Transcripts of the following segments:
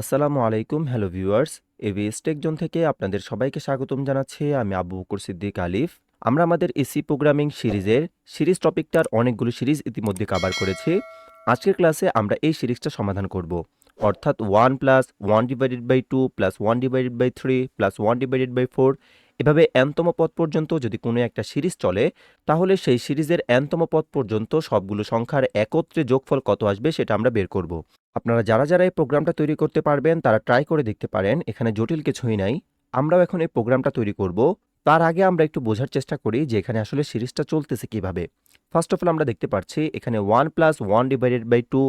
আসসালামু আলাইকুম, hello viewers. ABS TechZone থেকে আপনাদের সবাইকে স্বাগতম জানাচ্ছি। আমি আবু বকর সিদ্দিক আলিফ। আমরা আমাদের এসি প্রোগ্রামিং সিরিজের সিরিজ টপিকটার অনেকগুলো সিরিজ ইতিমধ্যে কাভার করেছি। আজকের ক্লাসে আমরা এই সিরিজটা সমাধান করব। অর্থাৎ one plus one divided by two plus one divided by three plus one divided by four এভাবে এনতম পদ পর্যন্ত যদি কোনো একটা সিরিজ চলে, তাহলে সেই সিরিজের এনতম পদ পর্যন্ত সবগুলো সংখ্যার একত্রে যোগফল কত আসবে সেটা আমরা বের করব। আপনারা যারা যারা এই প্রোগ্রামটা তৈরি করতে পারবেন, তারা ট্রাই করে দেখতে পারেন, এখানে জটিল কিছুই নাই। আমরাও এখন এই প্রোগ্রামটা তৈরি করব। তার আগে আমরা একটু বোঝার চেষ্টা করি যে এখানে আসলে সিরিজটা চলতেছে কীভাবে। ফার্স্ট অফ অল আমরা দেখতে পাচ্ছি এখানে one plus one divided by two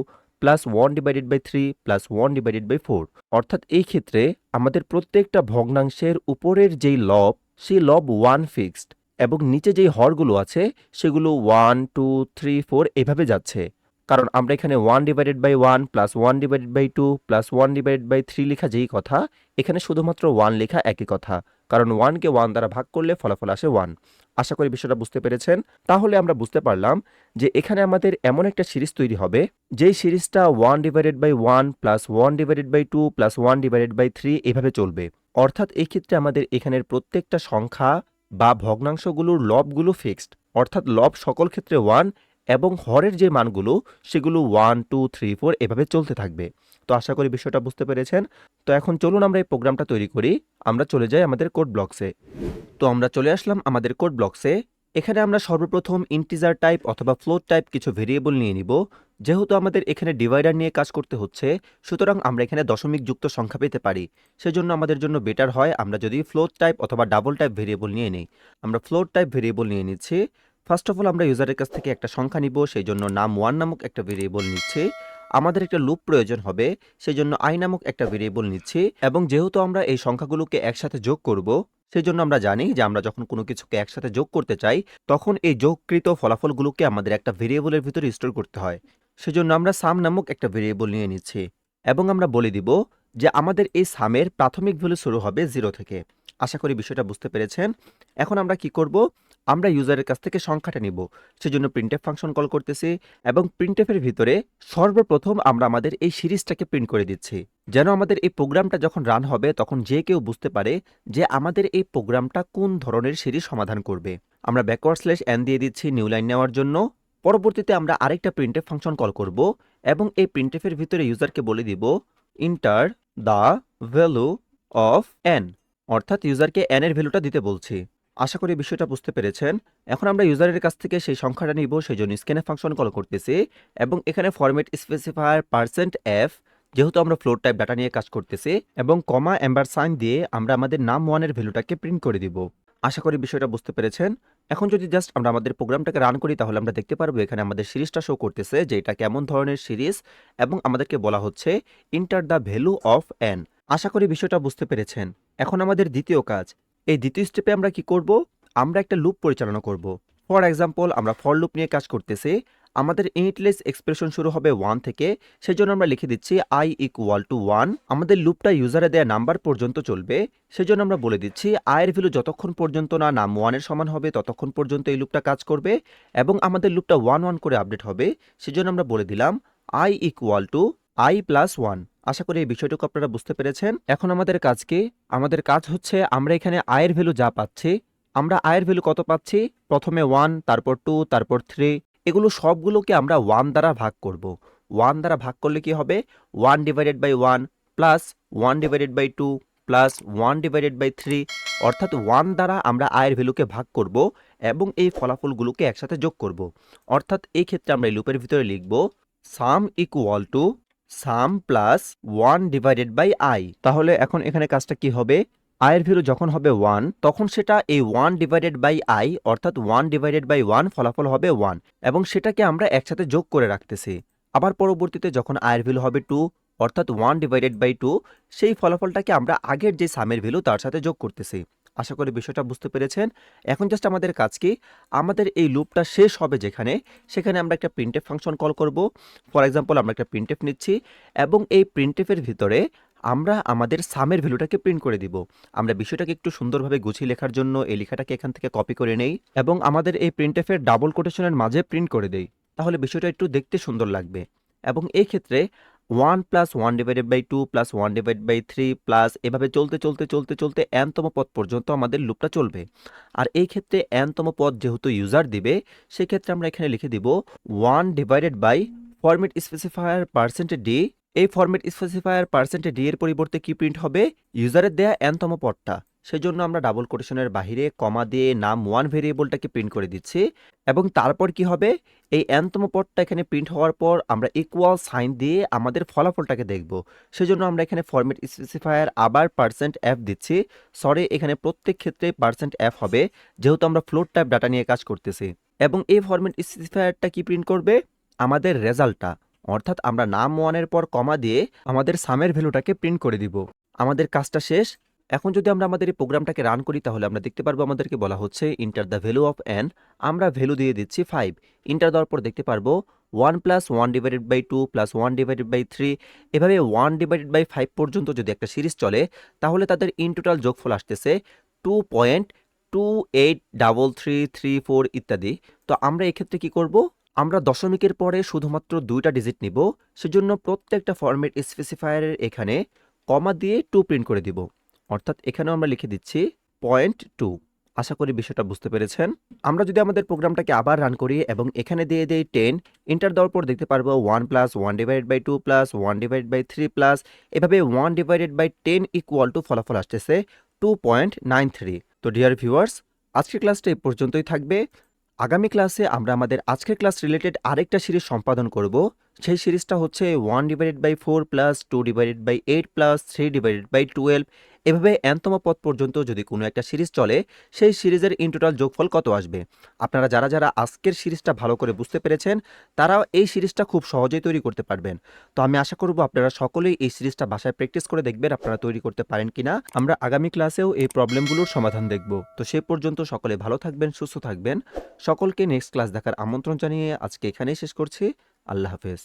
plus one divided by three plus one divided by four অর্থাৎ এই ক্ষেত্রে আমাদের প্রত্যেকটা ভগ্নাংশের উপরের যেই লব, সেই লব ওয়ান ফিক্সড এবং নিচে যেই হরগুলো আছে, সেগুলো ওয়ান টু থ্রি ফোর এভাবে যাচ্ছে। কারণ আমরা এখানে one divided by one plus one divided by two plus one divided by three লেখা যেই কথা, এখানে শুধুমাত্র ওয়ান লেখা একই কথা। কারণ ওয়ানকে ওয়ান দ্বারা ভাগ করলে ফলাফল আসে ওয়ান আশা করি বিষয়টা বুঝতে পেরেছেন। তাহলে আমরা বুঝতে পারলাম যে এখানে আমাদের এমন একটা সিরিজ তৈরি হবে, যেই সিরিজটা one divided by one plus one divided by two plus one divided by three এভাবে চলবে। অর্থাৎ এই ক্ষেত্রে আমাদের এখানের প্রত্যেকটা সংখ্যা বা ভগ্নাংশগুলোর লবগুলো ফিক্সড অর্থাৎ লব সকল ক্ষেত্রে ওয়ান এবং হরের যে মানগুলো, সেগুলো ওয়ান টু থ্রি ফোর এভাবে চলতে থাকবে। তো আশা করি বিষয়টা বুঝতে পেরেছেন। তো এখন চলুন আমরা এই প্রোগ্রামটা তৈরি করি। আমরা চলে যাই আমাদের কোড ব্লকসে তো আমরা চলে আসলাম আমাদের কোড ব্লকসে এখানে আমরা সর্বপ্রথম ইন্টিজার টাইপ অথবা ফ্লোট টাইপ কিছু ভেরিয়েবল নিয়ে নিব। যেহেতু আমাদের এখানে ডিভাইডার নিয়ে কাজ করতে হচ্ছে, সুতরাং আমরা এখানে দশমিক যুক্ত সংখ্যা পেতে পারি। সেজন্য আমাদের জন্য বেটার হয় আমরা যদি ফ্লোট টাইপ অথবা ডাবল টাইপ ভেরিয়েবল নিয়ে নিই। আমরা ফ্লোট টাইপ ভেরিয়েবল নিয়ে নিচ্ছি। ফার্স্ট অফ অল আমরা ইউজারের কাছ থেকে একটা সংখ্যা নিব সেই জন্য নাম ওয়ান নামক একটা ভেরিয়েবল নিচ্ছি। আমাদের একটা লুপ প্রয়োজন হবে সেই জন্য আই নামক একটা ভেরিয়েবল নিচ্ছি। এবং যেহেতু আমরা এই সংখ্যাগুলোকে একসাথে যোগ করব সেই জন্য আমরা জানি যে আমরা যখন কোনো কিছুকে একসাথে যোগ করতে চাই, তখন এই যোগকৃত ফলাফলগুলোকে আমাদের একটা ভেরিয়েবলের ভিতরে স্টোর করতে হয়। সেজন্য আমরা সাম নামক একটা ভেরিয়েবল নিয়ে নিচ্ছি। এবং আমরা বলে দিব যে আমাদের এই সামের প্রাথমিক ভ্যালু শুরু হবে জিরো থেকে। আশা করি বিষয়টা বুঝতে পেরেছেন। এখন আমরা কি করব? আমরা ইউজারের কাছ থেকে সংখ্যাটা নিব। সেজন্য প্রিন্টএফ ফাংশন কল করতেছি এবং প্রিন্টএফের ভিতরে সর্বপ্রথম আমরা আমাদের এই সিরিজটাকে প্রিন্ট করে দিচ্ছি। যেন আমাদের এই প্রোগ্রামটা যখন রান হবে, তখন যে কেউ বুঝতে পারে যে আমাদের এই প্রোগ্রামটা কোন ধরনের সিরিজ সমাধান করবে। আমরা ব্যাকওয়ার্ড স্ল্যাশ এন দিয়ে দিচ্ছি নিউ লাইন নেওয়ার জন্য। পরবর্তীতে আমরা আরেকটা প্রিন্টএফ ফাংশন কল করব এবং এই প্রিন্টএফের ভিতরে ইউজারকে বলে দিব enter the value of N অর্থাৎ ইউজারকে এন এর ভ্যালুটা দিতে বলছি। আশা করি বিষয়টা বুঝতে পেরেছেন। এখন আমরা ইউজারের কাছ থেকে সেই সংখ্যাটা নিব সেই জন্য স্ক্যানে ফাংশন কল করতেছি এবং এখানে ফরম্যাট স্পেসিফায়ার পার্সেন্ট এফ যেহেতু আমরা ফ্লোর টাইপ ডাটা নিয়ে কাজ করতেছি এবং কমা এম্বার সাইন দিয়ে আমরা আমাদের নাম ওয়ানের ভ্যালুটাকে প্রিন্ট করে দিব। আশা করি বিষয়টা বুঝতে পেরেছেন। এখন যদি জাস্ট আমরা আমাদের প্রোগ্রামটাকে রান করি, তাহলে আমরা দেখতে পারব এখানে আমাদের সিরিজটা শো করতেছে যে এটা কেমন ধরনের সিরিজ এবং আমাদেরকে বলা হচ্ছে enter the value of N আশা করি বিষয়টা বুঝতে পেরেছেন। এখন আমাদের দ্বিতীয় কাজ এই দ্বিতীয় স্টেপে আমরা কি করব? আমরা একটা লুপ পরিচালনা করব। ফর এক্সাম্পল আমরা ফর লুপ নিয়ে কাজ করতেছি। আমাদের ইনিটলেস এক্সপ্রেশন শুরু হবে ওয়ান থেকে। সেই জন্য আমরা লিখে দিচ্ছি আই ইকুয়াল টু ওয়ান আমাদের লুপটা ইউজারে দেয়া নাম্বার পর্যন্ত চলবে। সেই জন্য আমরা বলে দিচ্ছি আয়ের ভ্যালু যতক্ষণ পর্যন্ত না নাম ওয়ানের সমান হবে, ততক্ষণ পর্যন্ত এই লুপটা কাজ করবে এবং আমাদের লুপটা ওয়ান ওয়ান করে আপডেট হবে। সেজন্য আমরা বলে দিলাম I equal to I plus one আশা করি এই বিষয়টুকু আপনারা বুঝতে পেরেছেন। এখন আমাদের কাজ কি? আমাদের কাজ হচ্ছে আমরা এখানে আয়ের ভ্যালু যা পাচ্ছি, আমরা আয়ের ভ্যালু কত পাচ্ছি? প্রথমে ওয়ান তারপর টু তারপর থ্রি এগুলো সবগুলোকে আমরা ওয়ান দ্বারা ভাগ করব। ওয়ান দ্বারা ভাগ করলে কি হবে? One divided by one plus one divided by two plus one divided by three অর্থাৎ ওয়ান দ্বারা আমরা আয়ের ভ্যালুকে ভাগ করব এবং এই ফলাফলগুলোকে একসাথে যোগ করব। অর্থাৎ এই ক্ষেত্রে আমরা এই লুপের ভিতরে লিখব sum equal to sum plus one divided by I. তাহলে এখন এখানে কাজটা কি হবে? আয়ের ভ্যালু যখন হবে ওয়ান, তখন সেটা এই ওয়ান ডিভাইডেড বাই আই, অর্থাৎ ওয়ান ডিভাইডেড বাই ওয়ান ফলাফল হবে ওয়ান, এবং সেটাকে আমরা একসাথে যোগ করে রাখতেছি। আবার পরবর্তীতে যখন আয়ের ভ্যালু হবে টু, অর্থাৎ ওয়ান ডিভাইডেড বাই টু, সেই ফলাফলটাকে আমরা আগের যে সামের ভ্যালু তার সাথে যোগ করতেছি। আশা করি বিষয়টা বুঝতে পেরেছেন। এখন জাস্ট আমাদের কাজ কি? আমাদের এই লুপটা শেষ হবে যেখানে, সেখানে আমরা একটা প্রিন্টেফ ফাংশন কল করব। ফর এক্সাম্পল আমরা একটা প্রিন্টেফ নিচ্ছি এবং এই প্রিন্টেফের ভিতরে আমরা আমাদের সামের ভ্যালুটাকে প্রিন্ট করে দিব। আমরা বিষয়টাকে একটু সুন্দরভাবে গুছিয়ে লেখার জন্য এই লেখাটাকে এখান থেকে কপি করে নেই এবং আমাদের এই প্রিন্টেফের ডাবল কোটেশনের মাঝে প্রিন্ট করে দেই। তাহলে বিষয়টা একটু দেখতে সুন্দর লাগবে। এবং এই ক্ষেত্রে one plus one divided by two plus one divide by three plus এভাবে চলতে চলতে চলতে চলতে এনতম পথ পর্যন্ত আমাদের লুপটা চলবে। আর এই ক্ষেত্রে এনতম পথ যেহেতু ইউজার দিবে, সেক্ষেত্রে আমরা এখানে লিখে দিব one divided by format specifier percentage D এই ফরমেট স্পেসিফায়ার পার্সেন্টে ডি এর পরিবর্তে কি প্রিন্ট হবে? ইউজারের দেয়া এনতম পদটা। সেজন্য আমরা ডাবল কোটেশনের বাহিরে কমা দিয়ে নাম ওয়ান ভেরিয়েবলটাকে প্রিন্ট করে দিচ্ছি। এবং তারপর কি হবে? এই এনতম পটটা এখানে প্রিন্ট হওয়ার পর আমরা ইকুয়াল সাইন দিয়ে আমাদের ফলাফলটাকে দেখব। সেজন্য আমরা এখানে ফরমেট স্পেসিফায়ার আবার পার্সেন্ট এফ দিচ্ছি। সরি এখানে প্রত্যেক ক্ষেত্রে পার্সেন্ট এফ হবে, যেহেতু আমরা ফ্লোট টাইপ ডাটা নিয়ে কাজ করতেছি। এবং এই ফরমেট স্পেসিফায়ারটা কি প্রিন্ট করবে? আমাদের রেজাল্টটা অর্থাৎ আমরা নাম ওয়ানের পর কমা দিয়ে আমাদের সামের ভ্যালুটাকে প্রিন্ট করে দিব। আমাদের কাজটা শেষ। এখন যদি আমরা আমাদের এই প্রোগ্রামটাকে রান করি, তাহলে আমরা দেখতে পারব আমাদেরকে বলা হচ্ছে enter the value of N আমরা ভ্যালু দিয়ে দিচ্ছি ফাইভ ইন্টার দেওয়ার পর দেখতে পারব one plus one divided by two plus one divided by three এভাবে ওয়ান ডিভাইডেড বাই ফাইভ পর্যন্ত যদি একটা সিরিজ চলে, তাহলে তাদের ইন টোটাল যোগফল আসতেছে two point two eight double three three four ইত্যাদি। তো আমরা এক্ষেত্রে কী করব? আমরা দশমিকের পরে শুধুমাত্র দুইটা ডিজিট নিব, সেজন্য প্রত্যেকটা ফরম্যাট স্পেসিফায়ারের এখানে কমা দিয়ে টু প্রিন্ট করে দিব। অর্থাৎ এখানেও আমরা লিখে দিচ্ছি পয়েন্ট টু আশা করি বিষয়টা বুঝতে পেরেছেন। আমরা যদি আমাদের প্রোগ্রামটাকে আবার রান করি এবং এখানে দিয়ে দেই টেন ইন্টার দেওয়ার পর দেখতে পারব one plus one divide by two plus one divide by three plus এভাবে one divided by ten equal to ফলাফল আসতেছে টু পয়েন্ট নাইন থ্রি তো ডিয়ার ভিউয়ার্স আজকের ক্লাসটা এই পর্যন্তই থাকবে। আগামী ক্লাসে আমরা আমাদের আজকের ক্লাস রিলেটেড আরেকটা সিরিজ সম্পাদন করব। সেই সিরিজটা হচ্ছে one divided by four plus two divided by eight plus three divided by twelve এভাবে এনতম পথ পর্যন্ত যদি কোনো একটা সিরিজ চলে, সেই সিরিজের ইন টোটাল যোগফল কত আসবে? আপনারা যারা যারা আজকের সিরিজটা ভালো করে বুঝতে পেরেছেন, তারাও এই সিরিজটা খুব সহজেই তৈরি করতে পারবেন। তো আমি আশা করব আপনারা সকলেই এই সিরিজটা বাসায় প্র্যাকটিস করে দেখবেন আপনারা তৈরি করতে পারেন কিনা। আমরা আগামী ক্লাসেও এই প্রবলেমগুলোর সমাধান দেখব। তো সে পর্যন্ত সকলে ভালো থাকবেন, সুস্থ থাকবেন। সকলকে নেক্সট ক্লাস দেখার আমন্ত্রণ জানিয়ে আজকে এখানেই শেষ করছি। আল্লাহ হাফেজ।